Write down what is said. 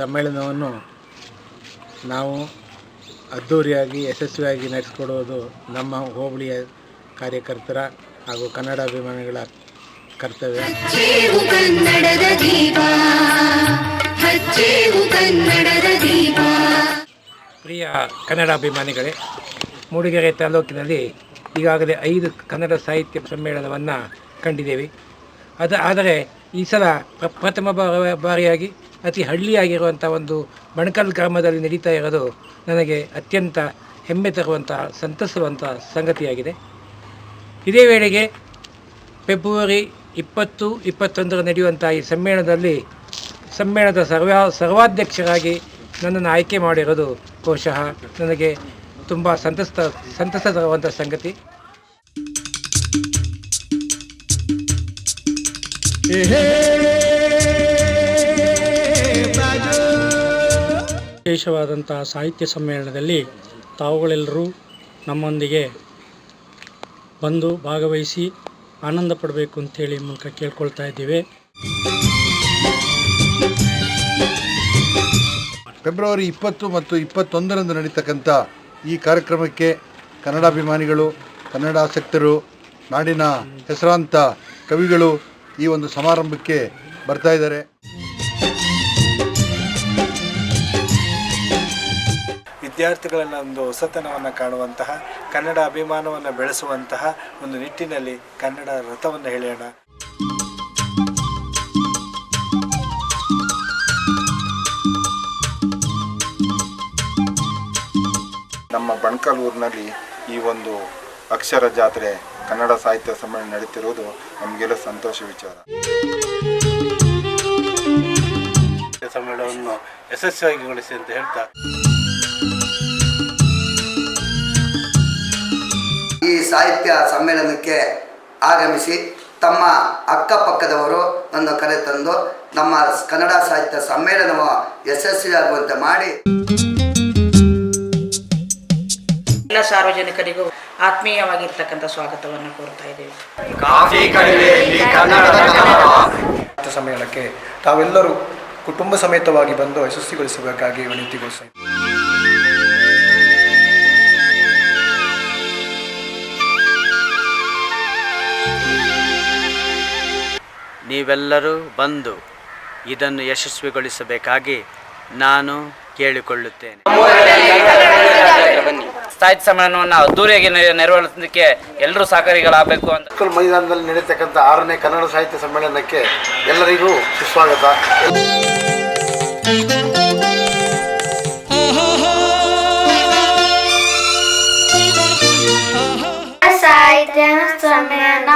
ಸಮ್ಮೇಳನವನ್ನು ನಾವು ಅದ್ಧೂರಿಯಾಗಿ ಯಶಸ್ವಿಯಾಗಿ ನಡೆಸಿಕೊಡುವುದು ನಮ್ಮ ಹೋಬಳಿಯ ಕಾರ್ಯಕರ್ತರ ಹಾಗೂ ಕನ್ನಡ ಅಭಿಮಾನಿಗಳ ಕರ್ತವ್ಯ. ಪ್ರಿಯ ಕನ್ನಡದ ದೀಪ ಹಚ್ಚೇವು ಕನ್ನಡದ ದೀಪ. ಪ್ರಿಯ ಕನ್ನಡಾಭಿಮಾನಿಗಳೇ ಮೂಡಿಗೆರೆ ತಾಲೂಕಿನಲ್ಲಿ ಈಗಾಗಲೇ ಐದು ಕನ್ನಡ ಸಾಹಿತ್ಯ ಸಮ್ಮೇಳನವನ್ನು ಕಂಡಿದ್ದೇವೆ. ಅದು ಆದರೆ ಈ ಸಲ ಪ್ರಥಮ ಬಾರ ಬಾರಿಯಾಗಿ ಅತಿ ಹಳ್ಳಿಯಾಗಿರುವಂಥ ಒಂದು ಬಣಕಲ್ ಗ್ರಾಮದಲ್ಲಿ ನಡೀತಾ ಇರೋದು ನನಗೆ ಅತ್ಯಂತ ಹೆಮ್ಮೆ ತರುವಂಥ ಸಂತಸವಂಥ ಸಂಗತಿಯಾಗಿದೆ. ಇದೇ ವೇಳೆಗೆ ಫೆಬ್ರವರಿ ಇಪ್ಪತ್ತು, ಇಪ್ಪತ್ತೊಂದರ ನಡೆಯುವಂಥ ಈ ಸಮ್ಮೇಳನದಲ್ಲಿ ಸಮ್ಮೇಳನದ ಸರ್ವ, ಸರ್ವಾಧ್ಯಕ್ಷರಾಗಿ ನನ್ನನ್ನು ಆಯ್ಕೆ ಮಾಡಿರೋದು ಬಹುಶಃ ನನಗೆ ತುಂಬ ಸಂತಸ ಸಂತಸ ತರುವಂಥ ಸಂಗತಿ. ವಿಶೇಷವಾದಂಥ ಸಾಹಿತ್ಯ ಸಮ್ಮೇಳನದಲ್ಲಿ ತಾವುಗಳೆಲ್ಲರೂ ನಮ್ಮೊಂದಿಗೆ ಬಂದು ಭಾಗವಹಿಸಿ ಆನಂದ ಪಡಬೇಕು ಅಂತೇಳಿ ಮೂಲಕ ಕೇಳ್ಕೊಳ್ತಾ ಇದ್ದೀವಿ. ಫೆಬ್ರವರಿ ಇಪ್ಪತ್ತು ಮತ್ತು ಇಪ್ಪತ್ತೊಂದರಂದು ನಡೀತಕ್ಕಂಥ ಈ ಕಾರ್ಯಕ್ರಮಕ್ಕೆ ಕನ್ನಡಾಭಿಮಾನಿಗಳು ಕನ್ನಡಾಸಕ್ತರು ನಾಡಿನ ಹೆಸರಾಂತ ಕವಿಗಳು ಈ ಒಂದು ಸಮಾರಂಭಕ್ಕೆ ಬರ್ತಾ ಇದ್ದಾರೆ. ವಿದ್ಯಾರ್ಥಿಗಳನ್ನು ಒಂದು ಹೊಸತನವನ್ನು ಕಾಣುವಂತಹ ಕನ್ನಡ ಅಭಿಮಾನವನ್ನು ಬೆಳೆಸುವಂತಹ ಒಂದು ನಿಟ್ಟಿನಲ್ಲಿ ಕನ್ನಡ ರಥವನ್ನು ಎಳೆಯೋಣ. ನಮ್ಮ ಬಣ್ಕಲ್ ಊರಿನಲ್ಲಿ ಈ ಒಂದು ಅಕ್ಷರ ಜಾತ್ರೆ ಕನ್ನಡ ಸಾಹಿತ್ಯ ಸಮ್ಮೇಳನ ನಡೀತಿರುವುದು ನಮಗೆಲ್ಲ ಸಂತೋಷ ವಿಚಾರ. ಸಮ್ಮೇಳನವನ್ನು ಯಶಸ್ವಿಯಾಗಿಗೊಳಿಸಿ ಅಂತ ಹೇಳ್ತಾ ಸಾಹಿತ್ಯ ಸಮ್ಮೇಳನಕ್ಕೆ ಆಗಮಿಸಿ ತಮ್ಮ ಅಕ್ಕಪಕ್ಕದವರು ನನ್ನ ಕರೆ ತಂದು ನಮ್ಮ ಕನ್ನಡ ಸಾಹಿತ್ಯ ಸಮ್ಮೇಳನವ ಯಶಸ್ವಿಯಾಗುವಂತೆ ಮಾಡಿ. ಎಲ್ಲ ಸಾರ್ವಜನಿಕರಿಗೂ ಆತ್ಮೀಯವಾಗಿರ್ತಕ್ಕಂಥ ಸ್ವಾಗತವನ್ನು ಕೋರ್ತಾ ಇದ್ದೇವೆ. ಸಾಹಿತ್ಯ ಸಮ್ಮೇಳನಕ್ಕೆ ತಾವೆಲ್ಲರೂ ಕುಟುಂಬ ಸಮೇತವಾಗಿ ಬಂದು ಯಶಸ್ವಿಗೊಳಿಸಬೇಕಾಗಿ ವಿನಂತಿಗೊಳಿಸ್ತಾ ನೀವೆಲ್ಲರೂ ಬಂದು ಇದನ್ನು ಯಶಸ್ವಿಗೊಳಿಸಬೇಕಾಗಿ ನಾನು ಕೇಳಿಕೊಳ್ಳುತ್ತೇನೆ. ಸಾಹಿತ್ಯ ಸಮ್ಮೇಳನವನ್ನು ಅದ್ದೂರಿಯಾಗಿ ನೆರ- ನೆರವೇರಿಸಲಿಕ್ಕೆ ಎಲ್ಲರೂ ಸಹಕಾರಿಗಳಾಗಬೇಕು ಅಂತ. ಮೈದಾನದಲ್ಲಿ ನಡೀತಕ್ಕಂಥ ಆರನೇ ಕನ್ನಡ ಸಾಹಿತ್ಯ ಸಮ್ಮೇಳನಕ್ಕೆ ಎಲ್ಲರಿಗೂ ಸುಸ್ವಾಗತ. ಸಾಹಿತ್ಯ ಸಮ್ಮೇಳನ.